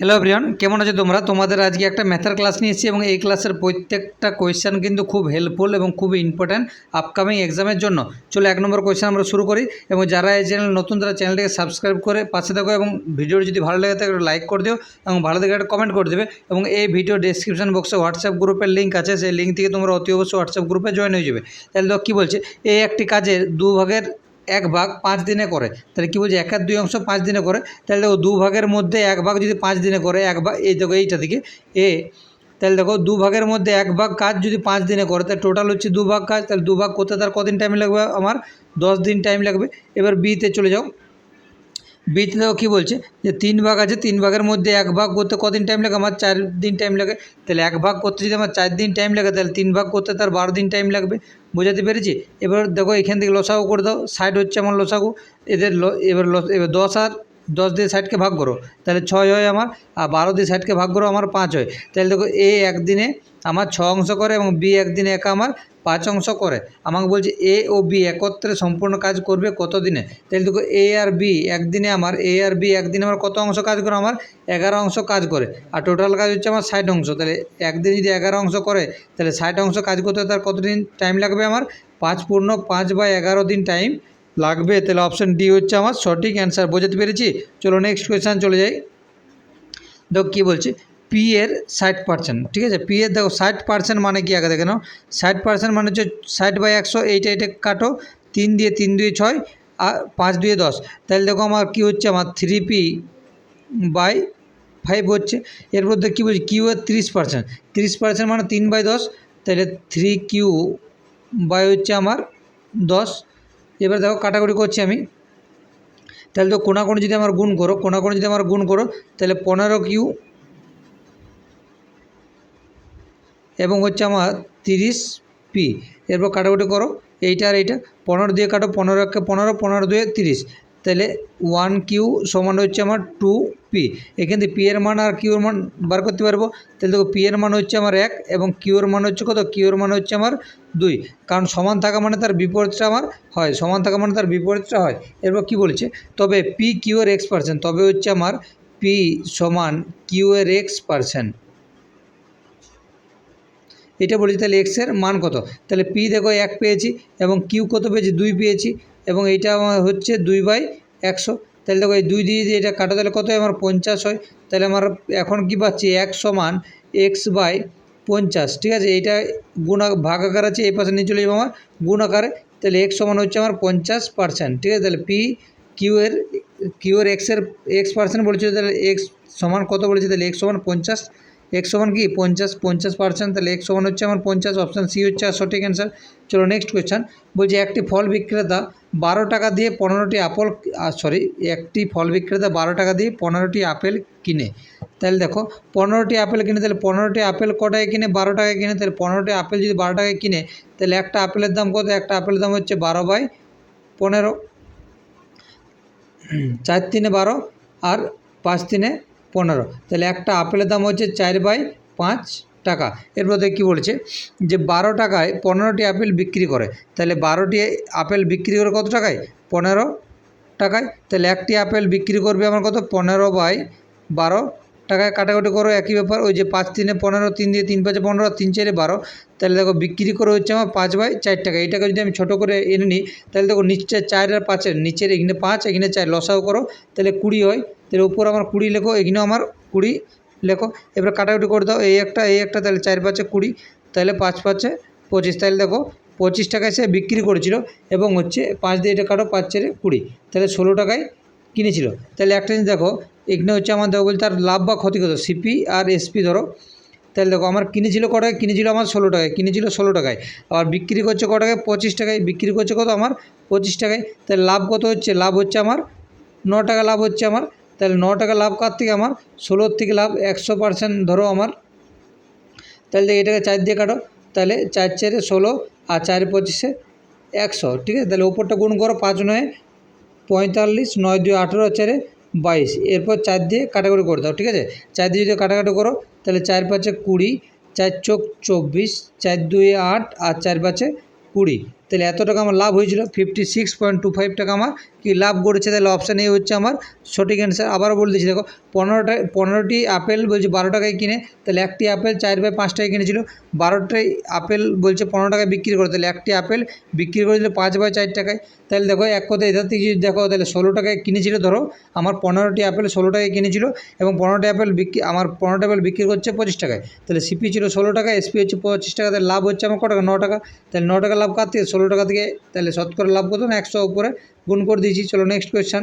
Hello everyone কেমন আছো তোমরা? তোমাদের আজকে একটা ম্যাথের ক্লাস নিয়ে এসেছি এবং এই ক্লাসের প্রত্যেকটা কোয়েশ্চেন কিন্তু খুব হেল্পফুল এবং খুবই ইম্পর্ট্যান্ট আপকামিং এক্সামের জন্য। চলো এক নম্বর কোয়েশ্চেন আমরা শুরু করি এবং যারা এই চ্যানেল নতুন, তারা চ্যানেলটিকে সাবস্ক্রাইব করে পাশে থাকো এবং ভিডিওটি যদি ভালো লাগে থাকে লাইক করে দিও এবং ভালো থেকে একটা কমেন্ট করে দেবে এবং এই ভিডিও ডেসক্রিপশন বক্সে হোয়াটসঅ্যাপ গ্রুপের লিঙ্ক আছে, সেই লিঙ্ক থেকে তোমরা অতি অবশ্যই হোয়াটসঅ্যাপ গ্রুপে জয়েন হয়ে যাবে। তাহলে দেখো কী বলছে? এই একটি কাজের দু ভাগের এক ভাগ পাঁচ দিনে করে। তাহলে কী বলছে? একের দুই অংশ পাঁচ দিনে করে। তাহলে দেখো দু ভাগের মধ্যে এক ভাগ যদি পাঁচ দিনে করে, এক ভাগ, এই দেখো এইটা থেকে এ, তাহলে দেখো দু ভাগের মধ্যে এক ভাগ কাজ যদি পাঁচ দিনে করে, তাহলে টোটাল হচ্ছে দু ভাগ কাজ, তাহলে দু ভাগ করতে তার কদিন টাইম লাগবে আমার? দশ দিন টাইম লাগবে। এবার বিতে চলে যাও। বিতে দেখো কী বলছে? যে তিন ভাগ আছে, তিন ভাগের মধ্যে এক ভাগ করতে কদিন টাইম লাগে? আমার চার দিন টাইম লাগে। তাহলে এক ভাগ করতে যদি আমার চার দিন টাইম লাগে, তাহলে তিন ভাগ করতে তার বারো দিন টাইম লাগবে। বোঝাতে পেরেছি? এবার দেখো এখান থেকে লসাগু করে দাও। সাইড হচ্ছে আমার লসাগু। এদের এবার এবার দশ আর দশ দিয়ে সাইডকে ভাগ করো। তাহলে ছয় হয় আমার, আর বারো দিয়ে সাইডকে ভাগ করো, আমার পাঁচ হয়। তাহলে দেখো এ একদিনে আমার ছ অংশ করে এবং বি একদিনে একা আমার পাঁচ অংশ করে। আমাকে বলছে এ ও বি একত্রে সম্পূর্ণ কাজ করবে কত দিনে তাহলে দেখো এ আর বি একদিনে আমার, এ আর বি একদিনে আমার কত অংশ কাজ করে? আমার এগারো অংশ কাজ করে। আর টোটাল কাজ হচ্ছে আমার ষাট অংশ। তাহলে একদিন যদি এগারো অংশ করে, তাহলে ষাট অংশ কাজ করতে তার কতদিন টাইম লাগবে আমার? পাঁচ পূর্ণ পাঁচ বা এগারো দিন টাইম লাগবে। তাহলে অপশান ডি হচ্ছে আমার সঠিক অ্যান্সার বোঝাতে পেরেছি? চলো নেক্সট কোয়েশ্চান চলে যাই। দেখো কী বলছে? পি এর ষাট পার্সেন্ট ঠিক আছে? পি এর দেখো, ষাট পার্সেন্ট মানে কি? আগে দেখে নাও। ষাট পার্সেন্ট মানে হচ্ছে ষাট বাই একশো, এইটা এটা কাটো। তিন দিয়ে তিন দুয়ে ছয় আর পাঁচ দুয়ে দশ। তাহলে দেখো আমার কী হচ্ছে? আমার থ্রি পি বাই ফাইভ হচ্ছে। এর মধ্যে কী বলছি? কিউ এর তিরিশ পার্সেন্ট তিরিশ পার্সেন্ট মানে তিন বাই দশ, তাহলে থ্রি কিউ বাই হচ্ছে আমার দশ। এবার দেখো কাটাকুটি করছি আমি। তাহলে তো কোনাকুনি যদি আমার গুণ করো, কোনাকুনি যদি আমার গুণ করো, তাহলে পনেরো কিউ এবং হচ্ছে আমার তিরিশ পি এরপর কাটাকুটি করো। এইটা আর এইটা। পনেরো দিয়ে কাটো, পনেরো একে পনেরো পনেরো দুয়ে তিরিশ। তাহলে ওয়ান কিউ সমান হচ্ছে আমার টু পি এখান থেকে পি এর মান আর কিউর মান বার করতে পারব। তাহলে দেখো পি এর মান হচ্ছে আমার এক এবং কিউর মান হচ্ছে কত? কিউর মান হচ্ছে আমার দুই। কারণ সমান থাকা মানে তার বিপরীতটা আমার হয়। সমান থাকা মানে তার বিপরীতটা হয়। এরপর কি বলছে? তবে পি কিউ এর এক্স পার্সেন্ট তবে হচ্ছে আমার পি সমান কিউ এর এক্স পার্সেন্ট এটা বলেছি তাহলে এক্সের মান কত? তাহলে পি দেখো এক পেয়েছি এবং কিউ কত পেয়েছি? দুই পেয়েছি এবং এইটা হচ্ছে দুই বাই একশো। তাহলে দেখো এই দুই দিয়ে দিয়ে এটা কাটা, তাহলে কত হয় আমার পঞ্চাশ হয়? তাহলে আমার এখন কি পাচ্ছি? এক সমান এক্স বাই পঞ্চাশ। ঠিক আছে? এইটা গুণ ভাগ আকার আছে, এই পাশে নিয়ে চলে যাব আমার গুণ আকারে। তাহলে এক্স সমান হচ্ছে আমার পঞ্চাশ পার্সেন্ট ঠিক আছে? তাহলে পি কিউ এর কিউ এর এক্সের এক্স পার্সেন্ট বলেছিল তাহলে এক্স সমান কত বলেছে? তাহলে এক্স সমান পঞ্চাশ। এক্স সমান কি? পঞ্চাশ পঞ্চাশ পার্সেন্ট তাহলে এক্স সমান হচ্ছে আমার পঞ্চাশ অপশান সি হচ্ছে আর সঠিক অ্যান্সার চলো নেক্সট কোয়েশ্চান বলছে, একটি ফল বিক্রেতা বারো টাকা দিয়ে পনেরোটি আপেল সরি একটি ফল বিক্রেতা বারো টাকা দিয়ে পনেরোটি আপেল কিনে। তাহলে দেখো, পনেরোটি আপেল কিনে, তাহলে পনেরোটি আপেল কটায় কিনে? বারো টাকায় কিনে, তাহলে পনেরোটি আপেল যদি বারো টাকায় কিনে, তাহলে একটা আপেলের দাম কত? একটা আপেলের দাম হচ্ছে বারো বাই পনেরো। চার তিনে বারো আর পাঁচ তিনে পনেরো। তাহলে একটা আপেলের দাম হচ্ছে চার বাই পাঁচ টাকা। এরপর থেকে কী বলছে যে বারো টাকায় পনেরোটি আপেল বিক্রি করে। তাহলে বারোটি আপেল বিক্রি করে কত টাকায়? পনেরো টাকায়। তাহলে একটি আপেল বিক্রি করবে আমার কত? পনেরো বাই বারো টাকায় কাটাকুটি করো, একই ব্যাপার, ওই যে পাঁচ তিনে পনেরো, তিন দিয়ে তিন পাঁচে পনেরো, তিন চারে বারো, তাহলে দেখো বিক্রি করে হচ্ছে আমার পাঁচ বাই চার টাকা। এটাকে যদি আমি ছোটো করে এনে নিই, তাহলে দেখো নিচে চার আর পাঁচের নিচের এখানে পাঁচ, এখানে চার, লসাও করো, তাহলে কুড়ি হয়। তাহলে উপর আমার কুড়ি লেখো, এখানেও আমার কুড়ি লেখো। এবার কাটাকুটি করে দাও, এই একটা এই একটা, তাহলে চার পাঁচে কুড়ি, তাহলে পাঁচ পাঁচে পঁচিশ। তাহলে দেখো পঁচিশ টাকায় সে বিক্রি করেছিল, এবং হচ্ছে পাঁচ দিয়ে এটা কাটো, পাঁচ চারে কুড়ি। তাহলে ষোলো টাকায় কিনেছিল। তাহলে একটা জিনিস দেখো, এখানে হচ্ছে আমার দেখো বলতে তার লাভ বা ক্ষতি কত? সিপি আর এসপি ধরো। তাহলে দেখো আমার কিনেছিল ক টাকায়? কিনেছিল আমার ষোলো টাকায়। কিনেছিল ষোলো টাকায়। আবার বিক্রি করছে ক টাকায়? পঁচিশ টাকায়। বিক্রি করছে কত? আমার পঁচিশ টাকায়। তাহলে লাভ কত হচ্ছে? লাভ হচ্ছে আমার ন টাকা লাভ হচ্ছে আমার। তাহলে ন টাকা লাভ কার থেকে? আমার ষোলোর থেকে লাভ একশো পার্সেন্ট ধরো আমার। তাহলে দেখো এটাকে চার দিয়ে কাটো। তাহলে চার চারে ষোলো আর চার পঁচিশে একশো। ঠিক আছে? তাহলে ওপরটা গুণ করো পাঁচ নয়। পঁয়তাল্লিশ, নয় দুই আঠেরো, চারে বাইশ। এরপর চার দিয়ে কাটাকাটি করে দাও, ঠিক আছে? চার দিয়ে যদি কাটাকাটি করো, তাহলে চার পাঁচে কুড়ি, চার চোখ চব্বিশ, চার দুই আট, আর চার পাঁচে কুড়ি। তাহলে এত টাকা আমার লাভ হয়েছিল? Fifty six point two five টাকা আমার। কি লাভ করেছে? তাহলে অপশান এ হচ্ছে আমার সঠিক অ্যান্সার আবারও বলে দিচ্ছি, দেখো, পনেরোটা, পনেরোটি আপেল বলছে বারো টাকায় কিনে। তাহলে একটি আপেল চার বাই পাঁচ টাকায় কিনেছিল। বারোটাই আপেল বলছে পনেরো টাকায় বিক্রি করে। তাহলে একটি আপেল বিক্রি করে দিল পাঁচ বাই চার টাকায়। তাহলে দেখো, এক কথায় এধার থেকে যদি দেখো, তাহলে ষোলো টাকায় কিনেছিল, ধরো, আমার পনেরোটি আপেল ষোলো টাকায় কিনেছিল এবং পনেরোটি আপেল বিক্রি, আমার পনেরোটি আপেল বিক্রি করছে পঁচিশ টাকায়। তাহলে সিপি ছিল ষোলো টাকা এসপি হচ্ছে পঁচিশ টাকা, তাহলে লাভ হচ্ছে আমার ক টাকা? ন টাকা। তাহলে ন টাকা লাভ কার থেকে? ষোলো টাকা থেকে তাহলে শতকরা লাভ কত না একশো উপরে গুণ করে দিয়েছি। চলো নেক্সট কোয়েশ্চান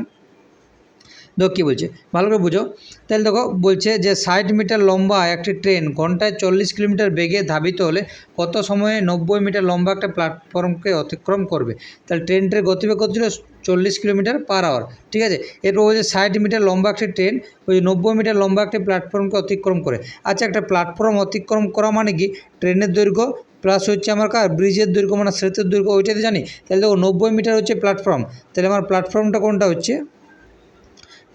দেখো কী বলছে? ভালো করে বুঝো। তাহলে দেখো, বলছে যে ষাট মিটার লম্বা একটি ট্রেন ঘন্টায় চল্লিশ কিলোমিটার বেগে ধাবিত হলে কত সময়ে নব্বই মিটার লম্বা একটা প্ল্যাটফর্মকে অতিক্রম করবে? তাহলে ট্রেনটির গতিবেগ কত ছিল? চল্লিশ কিলোমিটার পার আওয়ার ঠিক আছে? এরপর বলছে ষাট মিটার লম্বা একটি ট্রেন ওই নব্বই মিটার লম্বা একটি প্ল্যাটফর্মকে অতিক্রম করে। আচ্ছা একটা প্ল্যাটফর্ম অতিক্রম করা মানে কি? ট্রেনের দৈর্ঘ্য প্লাস হচ্ছে আমার কার? ব্রিজের দৈর্ঘ্য মানে সেতুর দৈর্ঘ্য, ওইটাতে জানি? তাহলে দেখো, নব্বই মিটার হচ্ছে প্ল্যাটফর্ম তাহলে আমার প্ল্যাটফর্মটা কোনটা হচ্ছে?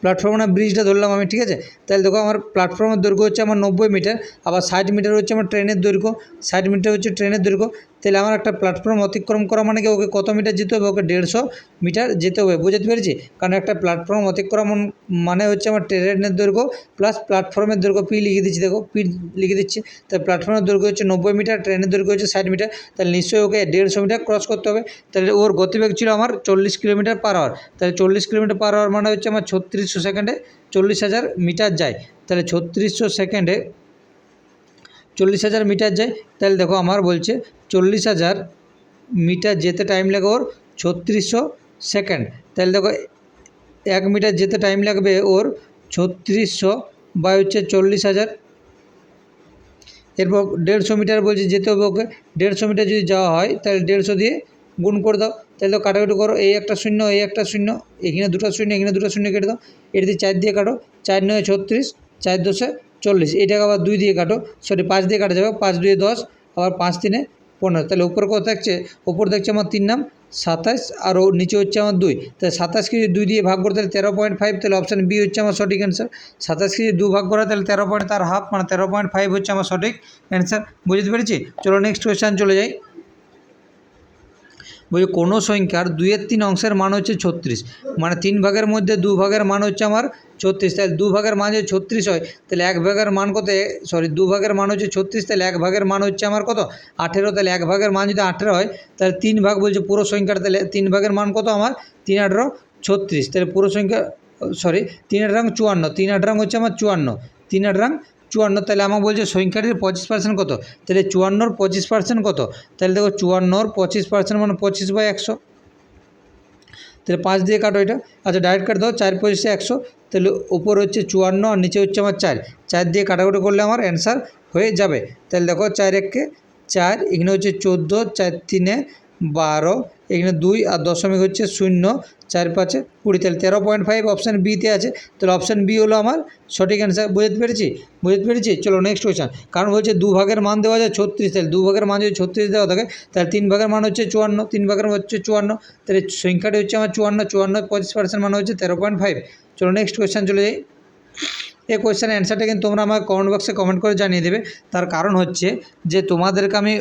প্ল্যাটফর্ম না ব্রিজটা ধরলাম আমি, ঠিক আছে? তাহলে দেখো আমার প্ল্যাটফর্মের দৈর্ঘ্য হচ্ছে আমার নব্বই মিটার, আবার ষাট মিটার হচ্ছে আমার ট্রেনের দৈর্ঘ্য, ষাট মিটার হচ্ছে ট্রেনের দৈর্ঘ্য তাহলে আমার একটা প্ল্যাটফর্ম অতিক্রম করা মানে কি ওকে কত মিটার যেতে হবে? ওকে দেড়শো মিটার যেতে হবে, বুঝতে পেরেছি? কারণ একটা প্ল্যাটফর্ম অতিক্রম মানে হচ্ছে আমার ট্রেনের দৈর্ঘ্য প্লাস প্ল্যাটফর্মের দৈর্ঘ্য পি লিখে দিচ্ছি, দেখো পি লিখে দিচ্ছি, তাহলে প্ল্যাটফর্মের দৈর্ঘ্য হচ্ছে নব্বই মিটার ট্রেনের দৈর্ঘ্য হচ্ছে ষাট মিটার তাহলে নিশ্চয়ই ওকে দেড়শো মিটার ক্রস করতে হবে। তাহলে ওর গতিবেগ ছিল আমার চল্লিশ কিলোমিটার পার আওয়ার তাহলে চল্লিশ কিলোমিটার পার আওয়ার মানে হচ্ছে আমার ছত্রিশশো সেকেন্ডে চল্লিশ হাজার মিটার যায়। তাহলে ছত্রিশশো সেকেন্ডে চল্লিশ হাজার মিটার যায়। তাহলে দেখো আমার বলছে চল্লিশ হাজার মিটার যেতে টাইম লাগে ওর ছত্রিশশো সেকেন্ড তাহলে দেখো এক মিটার যেতে টাইম লাগবে ওর ছত্রিশশো বা হচ্ছে চল্লিশ হাজার। এরপর দেড়শো মিটার বলছে যেতে হবে ওকে। দেড়শো মিটার যদি যাওয়া হয়, তাহলে দেড়শো দিয়ে গুণ করে দাও। তাহলে তো কাটাকুটি করো, এই একটা শূন্য, এই একটা শূন্য, এখানে দুটো শূন্য, এখানে দুটো শূন্য কেটে দাও। এটি চার দিয়ে কাটো, চার নয় ছত্রিশ, চার দশে চল্লিশ। এইটাকে আবার দুই দিয়ে কাটো। সরি পাঁচ দিয়ে কাটা যাবে। পাঁচ দুয়ে দশ, আবার পাঁচ তিনে পনেরো। তাহলে উপরে কত থাকছে? উপর থাকছে আমার তিন নাম, সাতাশ, আর নিচে হচ্ছে আমার দুই। তাহলে সাতাশ কেজি দুই দিয়ে ভাগ করতে তেরো পয়েন্ট ফাইভ, তাহলে অপশান বি হচ্ছে আমার সঠিক অ্যান্সার সাতাশ কেজি দু ভাগ করা, তাহলে তেরো পয়েন্ট তার হাফ মানে তেরো পয়েন্ট ফাইভ হচ্ছে আমার সঠিক অ্যান্সার বুঝতে পেরেছি? চলো নেক্সট কোয়েশ্চান চলে যাই। বলছি কোনো সংখ্যার দুইয়ের তিন অংশের মান হচ্ছে ছত্রিশ। মানে তিন ভাগের মধ্যে দু ভাগের মান হচ্ছে আমার ছত্রিশ। তাহলে দু ভাগের মান যদি ছত্রিশ হয়, তাহলে এক ভাগের মান কত? সরি দু ভাগের মান হচ্ছে ছত্রিশ, তাহলে এক ভাগের মান হচ্ছে আমার কত? আঠেরো। তাহলে এক ভাগের মান যদি আঠেরো হয়, তাহলে তিন ভাগ বলছে পুরো সংখ্যার, তাহলে তিন ভাগের মান কত আমার? তিন আঠেরো, ছত্রিশ। তাহলে পুরো সংখ্যা সরি তিন আঠারো, চুয়ান্ন। তিন আঠারো হচ্ছে আমার চুয়ান্ন। তিন আঠারো চুয়ান্ন, তাহলে আমাকে বলছে সংখ্যাটির পঁচিশ পার্সেন্ট কত? তাহলে চুয়ান্নর পঁচিশ পার্সেন্ট কত? তাহলে দেখো চুয়ান্নর পঁচিশ পার্সেন্ট মানে পঁচিশ বাই একশো। তাহলে পাঁচ দিয়ে কাটো এটা। আচ্ছা ডাইরেক্ট কাট দাও, চার পঁচিশে একশো। তাহলে ওপর হচ্ছে চুয়ান্ন আর নিচে হচ্ছে আমার চার। চার দিয়ে কাটাকুটি করলে আমার অ্যান্সার হয়ে যাবে। তাহলে দেখো চার এককে চার, এখানে হচ্ছে চোদ্দ, চার তিনে বারো। এখানে দুই আর দশমিক হচ্ছে শূন্য, চার পাঁচে কুড়ি। তাহলে তেরো পয়েন্ট ফাইভ অপশান বিতে আছে। তাহলে অপশান বি হলো আমার সঠিক অ্যান্সার বুঝতে পেরেছি? বুঝতে পেরেছি? চলো নেক্সট কোয়েশ্চান কারণ বলছে দু ভাগের মান দেওয়া যায় ছত্রিশ। তাহলে দু ভাগের মান যদি ছত্রিশ দেওয়া থাকে, তাহলে তিন ভাগের মান হচ্ছে চুয়ান্ন। তিন ভাগের হচ্ছে চুয়ান্ন। তাহলে সংখ্যাটি হচ্ছে আমার চুয়ান্ন। চুয়ান্ন পঁচিশ পার্সেন্ট মানে হচ্ছে তেরো পয়েন্ট ফাইভ চলো নেক্সট কোয়েশ্চান চলে যাই। এই কোয়েশ্চেনের অ্যান্সারটা কিন্তু তোমরা আমার কমেন্ট বক্সে কমেন্ট করে জানিয়ে দেবে। তার কারণ হচ্ছে যে তোমাদেরকে আমি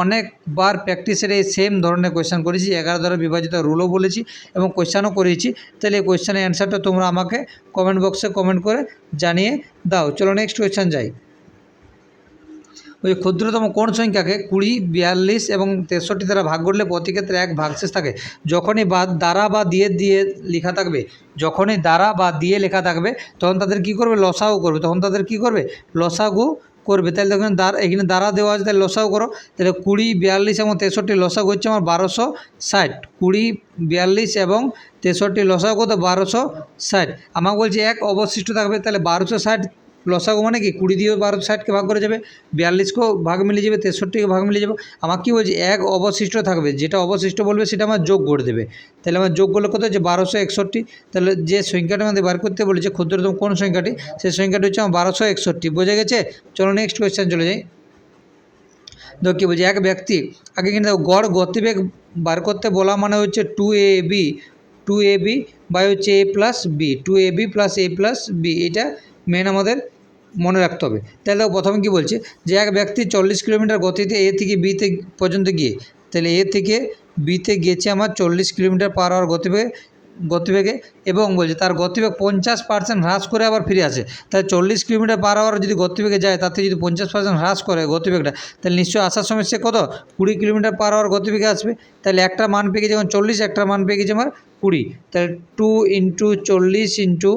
অনেকবার প্র্যাকটিসের এই সেম ধরনের কোয়েশ্চান করেছি, এগারো দ্বারা বিভাজিত রুলও বলেছি এবং কোয়েশ্চানও করিয়েছি তাহলে এই কোয়েশ্চানের অ্যান্সারটা তোমরা আমাকে কমেন্ট বক্সে কমেন্ট করে জানিয়ে দাও। চলো নেক্সট কোয়েশ্চান যাই। ওই ক্ষুদ্রতম কোন সংখ্যাকে কুড়ি, বিয়াল্লিশ এবং তেষট্টি দ্বারা ভাগ করলে প্রতি ক্ষেত্রে এক ভাগশেষ থাকে। যখনই বা, দ্বারা বা দিয়ে দিয়ে লেখা থাকবে, যখনই দ্বারা বা দিয়ে লেখা থাকবে, তখন তাদের কি করবে? লসাও করবে। তখন তাদের কি করবে? লসাগু করবে। তাহলে দেখুন দ্বার এখানে দ্বারা দেওয়া আছে, তাহলে লসাও করো। তাহলে কুড়ি, বিয়াল্লিশ এবং তেষট্টি লসাও হচ্ছে আমার বারোশো ষাট। কুড়ি, বিয়াল্লিশ এবং তেষট্টি লসাও কত বারোশো ষাট। আমাকে বলছে এক অবশিষ্ট থাকবে, তাহলে বারোশো ষাট লসাগু মানে কি? কুড়ি দিয়ে বারোশো ষাটকে ভাগ করে যাবে, বিয়াল্লিশকেও ভাগ মিলিয়ে যাবে, তেষট্টিকে ভাগ মিলিয়ে যাবে। আমার কী বলছে, এক অবশিষ্ট থাকবে, যেটা অবশিষ্ট বলবে সেটা আমার যোগ করে দেবে। তাহলে আমার যোগ করলে কত হচ্ছে? বারোশো একষট্টি। তাহলে যে সংখ্যাটা আমাদের বার করতে বলেছে, ক্ষুদ্রতম কোন সংখ্যাটি? সেই সংখ্যাটি হচ্ছে আমার বারোশো একষট্টি। বোঝা গেছে? চলো নেক্সট কোয়েশ্চেন চলে যাই। দেখো কী বলছে? এক ব্যক্তি, আগে কিন্তু গড় গতিবেগ বার করতে বলা মানে হচ্ছে two A B two A B by হচ্ছে A plus B two A B plus A plus B এটা মেন আমাদের মনে রাখতে হবে। তাহলে প্রথমে কী বলছে? যে এক ব্যক্তি চল্লিশ কিলোমিটার গতিতে এ থেকে বিতে পর্যন্ত গিয়ে, তাহলে এ থেকে বিতে গেছে আমার চল্লিশ কিলোমিটার পার আওয়ার গতিবেগে গতিবেগে এবং বলছে তার গতিবেগ পঞ্চাশ পার্সেন্ট হ্রাস করে আবার ফিরে আসে। তাহলে চল্লিশ কিলোমিটার পার আওয়ার যদি গতিবেগে যায়, তাতে যদি পঞ্চাশ পার্সেন্ট হ্রাস করে গতিবেগটা, তাহলে নিশ্চয়ই আসার সময় সে কত? কুড়ি কিলোমিটার পার আওয়ার গতিবেগে আসবে। তাহলে একটা মান পেয়ে গেছে যখন চল্লিশ, একটা মান পেয়ে গেছে আমার কুড়ি। তাহলে টু ইন্টু চল্লিশ ইন্টু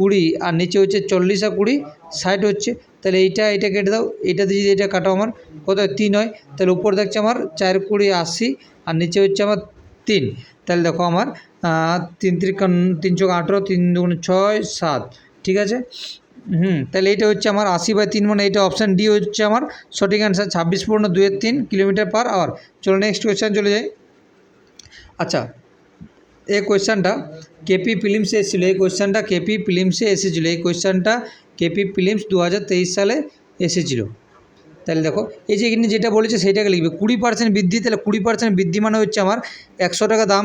কুড়ি, আর নিচে হচ্ছে চল্লিশ আর কুড়ি, ষাট হচ্ছে। তাহলে এইটা এটা কেটে দাও এটাতে যদি এটা কাটো আমার, কত তিন হয়। তাহলে উপর দেখছে আমার চার, কুড়ি, আশি, আর নিচে হচ্ছে আমার তিন। তাহলে দেখো আমার তিন ত্রিকান তিন চোখ আঠেরো, তিন দুগুণ ছয়, সাত। ঠিক আছে? হুম, তাহলে এটা হচ্ছে আমার আশি বাই তিন মানে এটা অপশান ডি হচ্ছে আমার সঠিক অ্যান্সার ছাব্বিশ পূর্ণ দুয়ের তিন কিলোমিটার পার আওয়ার চলো নেক্সট কোয়েশ্চেন চলে যাই। আচ্ছা এই কোয়েশ্চেনটা, কেপি ফিলিমসে এসেছিল, এই কোয়েশ্চেনটা কেপি ফিলিমসে এসেছিল, এই কোয়েশ্চেনটা কেপি ফিলিমস দু হাজার তেইশ সালে এসেছিল। তাহলে দেখো, এই যে এখানে যেটা বলেছে সেইটাকে লিখবে, কুড়ি পার্সেন্ট বৃদ্ধি, তাহলে কুড়ি পার্সেন্ট বৃদ্ধি মানে হচ্ছে আমার একশো টাকা দাম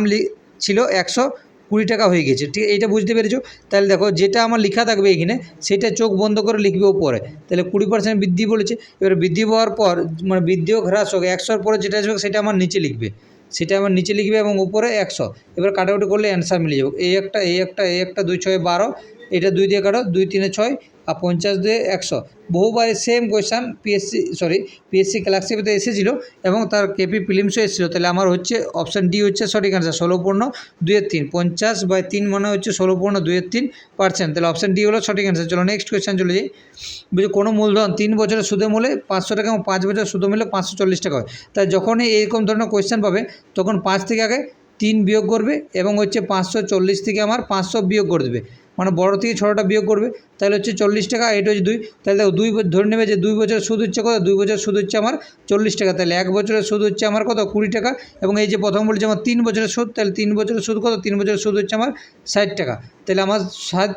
ছিল একশো কুড়ি টাকা হয়ে গেছে ঠিক এইটা বুঝতে পেরেছ? তাহলে দেখো, যেটা আমার লেখা থাকবে এখানে, সেটা চোখ বন্ধ করে লিখবে উপরে তাহলে কুড়ি পার্সেন্ট বৃদ্ধি বলেছে, এবার বৃদ্ধি হওয়ার পর মানে বৃদ্ধি হ্রাস হোক, একশোর পরে যেটা আসবে সেটা আমার নিচে লিখবে। সেটা আমার নিচে লিখবে এবং উপরে একশো। এবার কাটাকুটি করলে অ্যান্সার মিলে যাবে। এই একটা এই একটা এই একটা, দুই ছয় বারো। এটা দুই দিয়ে কাটো, দুই তিনে ছয়। আর পঞ্চাশ দিয়ে একশো। বহুবার same question PSC sorry PSC ক্লাসিপিতে এসেছিল এবং তার কেপি ফিলিমসও এসেছিল। তাহলে আমার হচ্ছে অপশান ডি হচ্ছে সঠিক অ্যান্সার ষোলো পূর্ণ দুইয়ের তিন। পঞ্চাশ বাই তিন মানে হচ্ছে ষোলো পূর্ণ দুইয়ের তিন পার্সেন্ট। তাহলে অপশান ডি হলো সঠিক অ্যান্সার চলো নেক্সট কোয়েশ্চান চলে যাই। বলছি কোনো মূলধন তিন বছরের সুদে মূলে পাঁচশো টাকা এবং পাঁচ বছরের সুদে মূলে পাঁচশো চল্লিশ টাকা হয়। তাই যখনই এইরকম ধরনের কোয়েশ্চেন পাবে, তখন পাঁচ থেকে আগে তিন বিয়োগ করবে এবং হচ্ছে পাঁচশো চল্লিশ থেকে আমার পাঁচশো বিয়োগ করে দেবে। মানে বড় থেকে ছোটোটা বিয়োগ করবে, তাহলে হচ্ছে চল্লিশ টাকা, এটা হচ্ছে দুই, তাহলে দেখো দুই ধরে নেবে যে দুই বছরের সুদ হচ্ছে কত? দুই বছরের সুদ হচ্ছে আমার চল্লিশ টাকা, তাহলে এক বছরের সুদ হচ্ছে আমার কত? কুড়ি টাকা, এবং এই যে প্রথম বলছে আমার তিন বছরের সুদ, তাহলে তিন বছরের সুদ কত? তিন বছরের সুদ হচ্ছে আমার ষাট টাকা, তাহলে আমার ষাট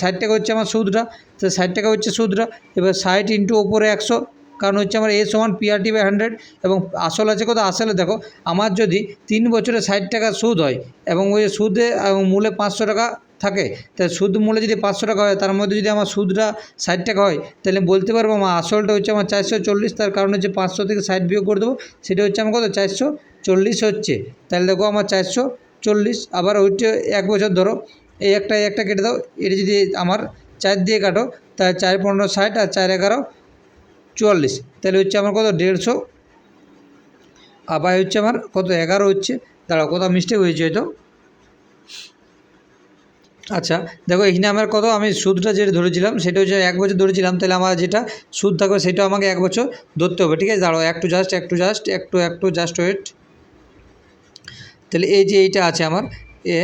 ষাট টাকা হচ্ছে আমার সুদটা তো ষাট টাকা হচ্ছে সুদটা, এবার ষাট ইন্টু ওপরে একশো কারণ হচ্ছে আমার এ সমান পিআরটি বাই হান্ড্রেড এবং আসল আছে কত? আসলে দেখো, আমার যদি তিন বছরে ষাট টাকা সুদ হয় এবং ওই সুদে, এবং মূলে পাঁচশো টাকা থাকে, তা সুদ মূলে যদি পাঁচশো টাকা হয়, তার মধ্যে যদি আমার সুদটা ষাট টাকা হয়, তাহলে বলতে পারব আমার আসলটা হচ্ছে আমার চারশো চল্লিশ, তার কারণ হচ্ছে পাঁচশো থেকে ষাট বিয়োগ করে দেবো, সেটা হচ্ছে আমার কত? চারশো চল্লিশ হচ্ছে। তাহলে দেখো আমার চারশো চল্লিশ, আবার ওইটা এক বছর ধরো, এই একটা একটা কেটে দাও, এটা যদি আমার চার দিয়ে কাটো, তাহলে চার পনেরো ষাট আর চার এগারো চুয়াল্লিশ। তাহলে হচ্ছে আমার কত? দেড়শো। আবার হচ্ছে আমার কত? এগারো হচ্ছে। দাঁড়াও, কোথাও মিস্টেক হয়েছে হয়তো। আচ্ছা দেখো এখানে আমার কত? আমি সুদটা যেটা ধরেছিলাম, সেটা হচ্ছে এক বছর ধরেছিলাম। তাহলে আমার যেটা সুদ থাকবে, সেটা আমাকে এক বছর ধরতে হবে। ঠিক আছে? দাঁড়াও একটু জাস্ট একটু জাস্ট একটু একটু জাস্ট ওয়েট তাহলে এই যে এইটা আছে আমার, এ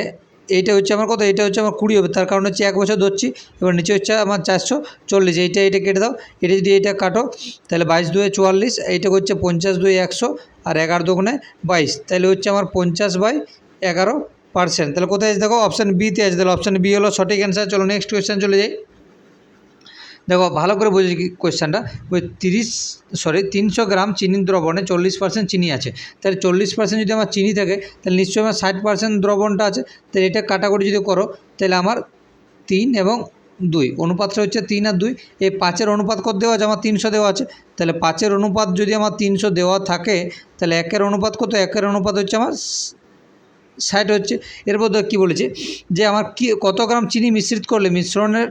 এইটা হচ্ছে আমার কত? এটা হচ্ছে আমার কুড়ি হবে। তার কারণ হচ্ছে এক বছর ধরছি, এবার নিচে হচ্ছে আমার চারশো চল্লিশ। এইটা এইটা কেটে দাও। এটা যদি এইটা কাটো, তাহলে বাইশ দুয়ে চুয়াল্লিশ, এইটা হচ্ছে পঞ্চাশ দুয়ে একশো আর এগারো দোকানে বাইশ। তাহলে হচ্ছে আমার পঞ্চাশ বাই এগারো পার্সেন্ট তাহলে কোথায় আছে? দেখো অপশান বিতে আছে। তাহলে অপশান বি হলো সঠিক অ্যান্সার চলো নেক্সট কোয়েশ্চেন চলে যাই। দেখো, ভালো করে বুঝেছি কোয়েশ্চেনটা ওই তিরিশ সরি তিনশো গ্রাম চিনির দ্রবণে চল্লিশ পার্সেন্ট চিনি আছে। তাহলে চল্লিশ পার্সেন্ট যদি আমার চিনি থাকে, তাহলে নিশ্চয়ই আমার ষাট পার্সেন্ট দ্রবণটা আছে। তাহলে এটা কাটাকুটি যদি করো, তাহলে আমার তিন এবং দুই, অনুপাতটা হচ্ছে তিন আর দুই। এই পাঁচের অনুপাত কত দেওয়া আছে? আমার তিনশো দেওয়া আছে। তাহলে পাঁচের অনুপাত যদি আমার তিনশো দেওয়া থাকে, তাহলে একের অনুপাত কত? একের অনুপাত হচ্ছে আমার ষাট হচ্ছে। এরপর কী বলেছে? যে আমার কি, কত গ্রাম চিনি মিশ্রিত করলে, মিশ্রণের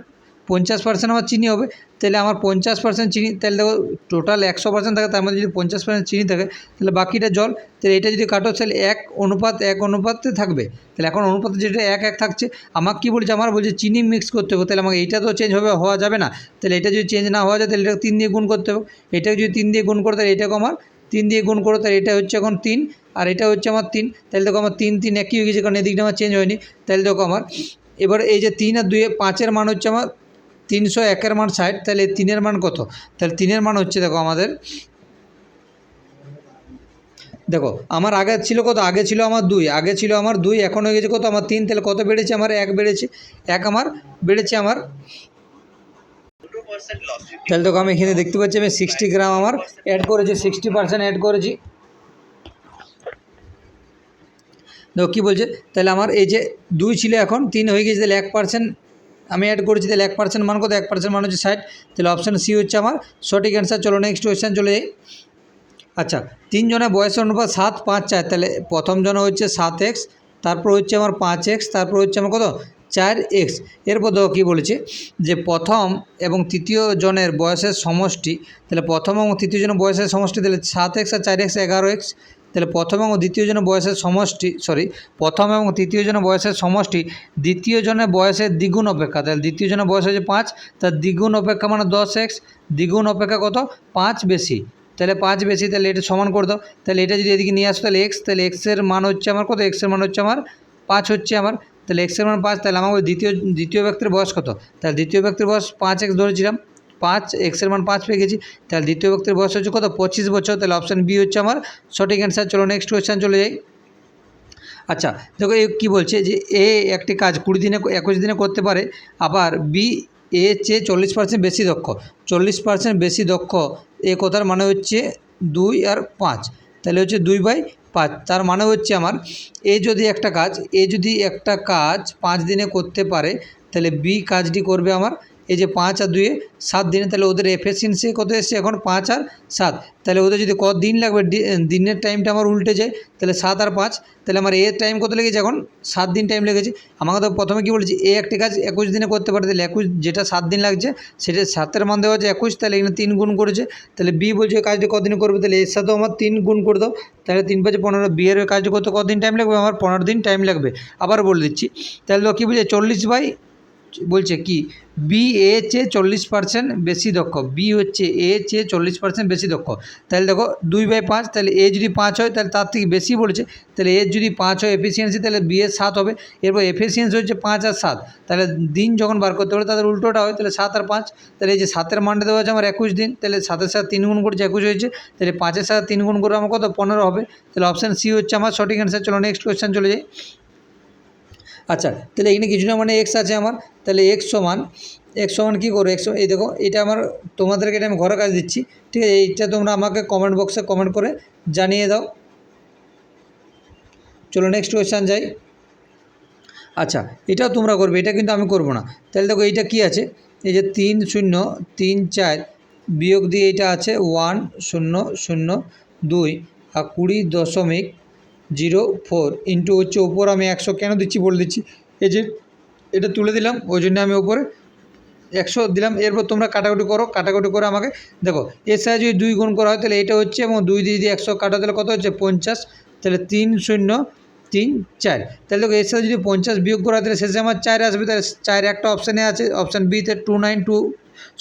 পঞ্চাশ পার্সেন্ট আমার চিনি হবে, তাহলে আমার পঞ্চাশ পার্সেন্ট চিনি, তাহলে দেখো টোটাল একশো পার্সেন্ট থাকে, তার মধ্যে যদি পঞ্চাশ পার্সেন্ট চিনি থাকে, তাহলে বাকিটা জল, তাহলে এটা যদি কাটো, তাহলে এক অনুপাত, এক অনুপাতে থাকবে। তাহলে এখন অনুপাতে যেটা এক এক থাকছে, আমাকে কী বলছে, আমার বলছে চিনি মিক্স করতে হবে, তাহলে আমাকে এইটা তো চেঞ্জ হবে, হওয়া যাবে না। তাহলে এটা যদি চেঞ্জ না হওয়া যায়, তাহলে এটাকে তিন দিয়ে গুণ করতে হবে। এটাকে যদি তিন দিয়ে গুণ করো, তাহলে এটাকে আমার তিন দিয়ে গুণ করো, তাহলে এটা হচ্ছে এখন তিন, আর এটা হচ্ছে আমার তিন, তাহলে দেখো আমার তিন তিন একই হয়ে গেছে, কারণ এদিকটা আমার চেঞ্জ হয়নি। তাহলে দেখো আমার, এবার এই যে তিন আর দুয়ে পাঁচের মান হচ্ছে আমার তিনশো একের মান ষাট, তাহলে তিনের মান কত? তাহলে তিনের মান হচ্ছে, দেখো আমাদের, দেখো, আমার আগে ছিল কত? আগে ছিল আমার দুই, আগে ছিল আমার দুই, এখন হয়ে গেছে কত? আমার তিন, তাহলে কত বেড়েছে? আমার এক বেড়েছে, এক আমার বেড়েছে আমার তাহলে দেখো আমি এখানে দেখতে পাচ্ছি, আমি সিক্সটি গ্রাম আমার অ্যাড করেছি সিক্সটি পার্সেন্ট অ্যাড করেছি। দেখো কী বলছে? তাহলে আমার এই যে দুই ছিল এখন, তিন হয়ে গেছে, তাহলে এক পার্সেন্ট আমি অ্যাড করেছি, তাহলে এক পার্সেন্ট মান কত? এক পার্সেন্ট মান হচ্ছে ষাট। তাহলে অপশান সি হচ্ছে আমার। সঠিক অ্যান্সার চলো নেক্সট কোয়েশ্চেন চলে যাই। আচ্ছা তিনজনের বয়সের অনুপাত সাত, পাঁচ, চার। তাহলে প্রথম জন হচ্ছে সাত এক্স তারপর হচ্ছে আমার পাঁচ এক্স তারপর হচ্ছে আমার কত? চার এক্স এরপর দেখো কী বলেছে? যে প্রথম এবং তৃতীয় জনের বয়সের সমষ্টি, তাহলে প্রথম এবং তৃতীয় জনের বয়সের সমষ্টি, তাহলে সাত এক্স আর চার এক্স এগারো এক্স তাহলে প্রথম এবং দ্বিতীয় জনের বয়সের সমষ্টি সরি প্রথম এবং তৃতীয় জনের বয়সের সমষ্টি, দ্বিতীয় জনের বয়সের দ্বিগুণ অপেক্ষা, তাহলে দ্বিতীয় জনের বয়স হচ্ছে পাঁচ, তার দ্বিগুণ অপেক্ষা মানে দশ এক্স, দ্বিগুণ অপেক্ষা কত? পাঁচ বেশি, তাহলে পাঁচ বেশি, তাহলে এটা সমান করে দাও, তাহলে এটা যদি এদিকে নিয়ে আসো, তাহলে এক্স, তাহলে এক্সের মান হচ্ছে আমার কত? এক্সের মান হচ্ছে আমার পাঁচ হচ্ছে আমার, তাহলে এক্সের মান পাঁচ, তাহলে আমার দ্বিতীয় দ্বিতীয় ব্যক্তির বয়স কত? তাহলে দ্বিতীয় ব্যক্তির বয়স পাঁচ এক্স ধরেছিলাম পাঁচ এক্সের মান পাঁচ পেয়ে গেছি। তাহলে দ্বিতীয় ব্যক্তির বয়স হচ্ছে কত? পঁচিশ বছর। তাহলে অপশান বি হচ্ছে আমার সঠিক অ্যান্সার চলো নেক্সট কোয়েশ্চেন চলে যাই। আচ্ছা দেখো এ কী বলছে যে এ একটি কাজ কুড়ি দিনে, একুশ দিনে করতে পারে, আবার বি এ চেয়ে চল্লিশ পার্সেন্ট বেশি দক্ষ। চল্লিশ পার্সেন্ট বেশি দক্ষ এ কথার মানে হচ্ছে দুই আর পাঁচ। তাহলে হচ্ছে দুই বাই পাঁচ। তার মানে হচ্ছে আমার এ যদি একটা কাজ এ যদি একটা কাজ পাঁচ দিনে করতে পারে, তাহলে বি কাজটি করবে আমার এই যে পাঁচ আর দুয়ে সাত দিনে, তাহলে ওদের এফিসিয়েন্সি কত এসছে এখন? পাঁচ আর সাত। তাহলে ওদের যদি কত দিন লাগবে দিনের টাইমটা আমার উল্টে যায়, তাহলে সাত আর পাঁচ। তাহলে আমার এর টাইম কত লেগেছে এখন? সাত দিন টাইম লেগেছে। আমাকে তো প্রথমে কী বলেছি? এ একটি কাজ একুশ দিনে করতে পারে। তাহলে একুশ, যেটা সাত দিন লাগছে, সেটা সাতের মান দেওয়া আছে একুশ, তাহলে এখানে তিন গুণ করেছে। তাহলে বি বলছে কাজটি কদিনে করবে? তাহলে এর সাথেও আমার তিন গুণ করে দাও। তাহলে তিন পাঁচে পনেরো, বি এর কাজটি করতে কতদিন টাইম লাগবে? আমার পনেরো দিন টাইম লাগবে। আবার বলে দিচ্ছি। তাহলে কী বলছে? চল্লিশ বাই বলছে কি বি এ চেয়ে চল্লিশ পার্সেন্ট বেশি দক্ষ। বি হচ্ছে এ চেয়ে চল্লিশ পার্সেন্ট বেশি দক্ষ। তাহলে দেখো, দুই বাই পাঁচ, তাহলে এ যদি পাঁচ হয়, তাহলে তার থেকে বেশি বলেছে। তাহলে এর যদি পাঁচ হয় এফিসিয়েন্সি তাহলে বি এর সাত হবে। এরপর এফিসিয়েন্সি হচ্ছে পাঁচ আর সাত। তাহলে দিন যখন বার করতে হবে, তাদের উল্টোটা হয়, তাহলে সাত আর পাঁচ। তাহলে এই যে সাতের মানটা দেওয়া আছে, আমার একুশ দিন, তাহলে সাতের সাথে তিন গুণ করছে, একুশ হয়েছে। তাহলে পাঁচের সাথে তিন গুণ করে আমার কত? পনেরো হবে। তাহলে অপশান সি হচ্ছে আমার সঠিক অ্যান্সার চলো নেক্সট কোয়েশ্চেন চলে যাই। আচ্ছা তাহলে এখানে কিছু না মানে এক্স আছে আমার, তাহলে এক্স সমান এক্স সমান কী করো এক্স এই দেখো, এটা আমার তোমাদেরকে এটা আমি ঘরে কাজ দিচ্ছি, ঠিক আছে? এইটা তোমরা আমাকে কমেন্ট বক্সে কমেন্ট করে জানিয়ে দাও। চলো নেক্সট কোয়েশ্চান যাই। আচ্ছা এটাও তোমরা করবে, এটা কিন্তু আমি করব না। তাহলে দেখো, এইটা কি আছে? এই যে তিন শূন্য, তিন চার, বিয়োগ দিয়ে এটা আছে ওয়ান শূন্য শূন্য, দুই, আর কুড়ি দশমিক জিরো ফোর ইন্টু হচ্ছে ওপর আমি একশো কেন দিচ্ছি বলে দিচ্ছি। এই যে এটা তুলে দিলাম, ওই জন্য আমি ওপরে একশো দিলাম। এরপর তোমরা কাটাকুটি করো, কাটাকুটি করে আমাকে দেখো, এর সাথে যদি দুই গুণ করা হয়, তাহলে এটা হচ্ছে এবং দুই দিয়ে দিয়ে একশো কাটা, তাহলে কত হচ্ছে? পঞ্চাশ, তাহলে তিন শূন্য তিন চার। তাহলে দেখো, এর সাথে যদি পঞ্চাশ বিয়োগ করা হয়, তাহলে শেষে আমার চার আসবে, তাহলে চার একটা অপশানে আছে অপশান বিতে two nine two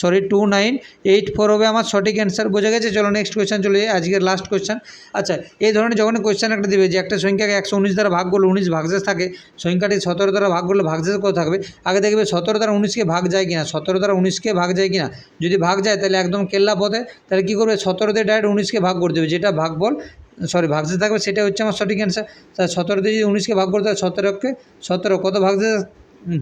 sorry two nine eight four হবে আমার সঠিক অ্যান্সার বোঝা গেছে? চলো নেক্সট কোয়েশ্চেন চলে যাই, আজকের লাস্ট কোয়েশ্চেন আচ্ছা এই ধরনের যখন কোয়েশ্চেন একটা দেবে যে একটা সংখ্যাকে একশো উনিশ দ্বারা ভাগ করলে উনিশ ভাগশেষ থাকে সংখ্যাটি সতেরো দ্বারা ভাগ করলে ভাগশেষ কত থাকবে? আগে দেখবে সতেরো দ্বারা উনিশকে ভাগ যায় কিনা? সতেরো দ্বারা উনিশকে ভাগ যায় কিনা? যদি ভাগ যায় তাহলে একদম কেল্লা পথে, তাহলে কী করবে? সতেরো দিয়ে ডাইরেক্ট উনিশকে ভাগ করে দেবে, যেটা ভাগ বল সরি, ভাগশেষ থাকবে, সেটা হচ্ছে আমার সঠিক অ্যান্সার তাহলে সতেরো দিয়ে যদি উনিশকে ভাগ করতে হয় সতেরোকে সতেরো, কত ভাগশেষ?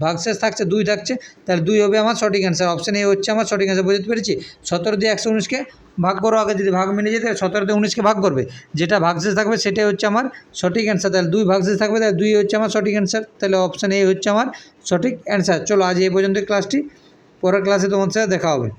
ভাগশেষ থাকছে, দুই থাকছে, তাহলে দুই হবে আমার সঠিক অ্যান্সার অপশান এ হচ্ছে আমার সঠিক অ্যান্সার বুঝতে পেরেছি? সতেরো দিয়ে একশো উনিশকে ভাগ করো, আগে যদি ভাগ মিলে তাহলে সতেরো দিয়ে উনিশকে ভাগ করবে। যেটা ভাগশেষ থাকবে, সেটাই হচ্ছে আমার সঠিক অ্যান্সার তাহলে দুই ভাগশেষ থাকবে, তাহলে দুই হচ্ছে আমার সঠিক অ্যান্সার তাহলে অপশান এ হচ্ছে আমার সঠিক অ্যান্সার চলো, আজ এই পর্যন্ত ক্লাসটি পরের ক্লাসে তোমার সাথে দেখা হবে।